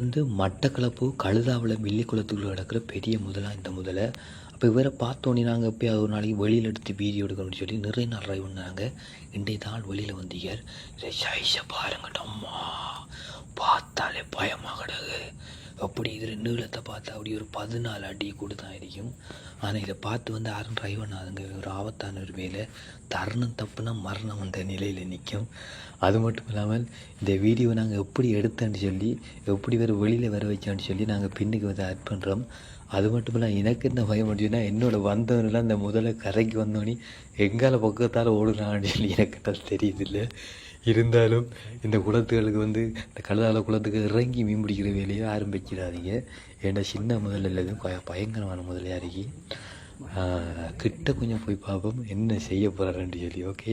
வந்து மட்டக்களப்பு கழுதாவில் வெள்ளிக்குளத்துக்குள்ள கிடக்கிற பெரிய முதலாக இந்த முதலை. அப்போ இவரை பார்த்தோன்னே நாங்கள் எப்போ ஒரு நாளைக்கு வெளியில் எடுத்து வீடியோ எடுக்கணும்னு சொல்லி நிறைய நாள் ட்ரைவ் பண்ணாங்க இன்றைய நாள் வெளியில் வந்தீங்க. இதை சைஸை பாருங்கட்டம்மா பார்த்தாலே பயமாக கிடக்கு அப்படி இதில் நீளத்தை பார்த்தா அப்படி ஒரு பதினாலு அடி கூட தான் இருக்கும். ஆனால் இதை பார்த்து வந்து யாரும் ட்ரைவ் பண்ணாதுங்க. ஒரு ஆபத்தான ஒரு வேலை தருணம் தப்புனா மரணம் அந்த நிலையில் நிற்கும் அது மட்டும் இல்லாமல் இந்த வீடியோ நாங்கள் எப்படி எடுத்தேன்னு சொல்லி எப்படி வேறு வெளியில் வர வச்சோன்னு சொல்லி நாங்கள் பின்னுக்கு வந்து ஆட் பண்ணுறோம் அது மட்டும் இல்லை எனக்கு என்ன பயம் அப்படின்னா என்னோட வந்தவனெலாம் இந்த முதல்ல கரைக்கு வந்தோடனே எங்கால பக்கத்தால் ஓடுறான்னு சொல்லி எனக்கு அது இல்லை இருந்தாலும் இந்த குளத்துகளுக்கு வந்து இந்த கழுதால குளத்துக்கு இறங்கி மீன் பிடிக்கிற வேலையை ஆரம்பிச்சிடாதீங்க ஏன்னா சின்ன முதல்ல இல்லை பயங்கரமான முதலையாக இருக்கி கிட்ட கொஞ்சம் போய் பார்ப்போம் என்ன செய்ய போகிறாருன்னு சொல்லி ஓகே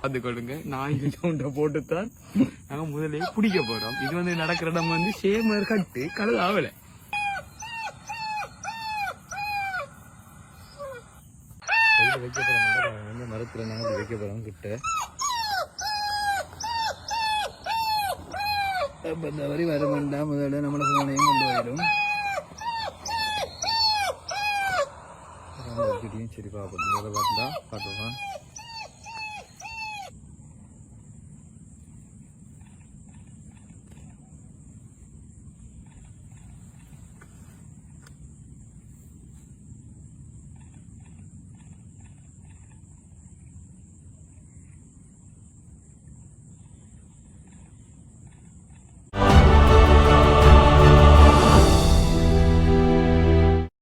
பார்த்து கொள்ளுங்க நான் சவுண்டை போட்டுத்தான் நாங்க முதலே பிடிக்க போறோம். இது வந்து நடக்கிற இடம் வந்து சேமர் கட்டு கடல் ஆவல வைக்க போகிறோம் வந்து மரத்தில் நாங்கள் வைக்க போகிறோம் கிட்ட அப்ப இந்த வரி வர வேண்டாம். முதல்ல நம்மள போனையும் கொண்டு போயிடும். சரி பார்ப்போம் பார்த்தா பார்த்துக்கலாம்.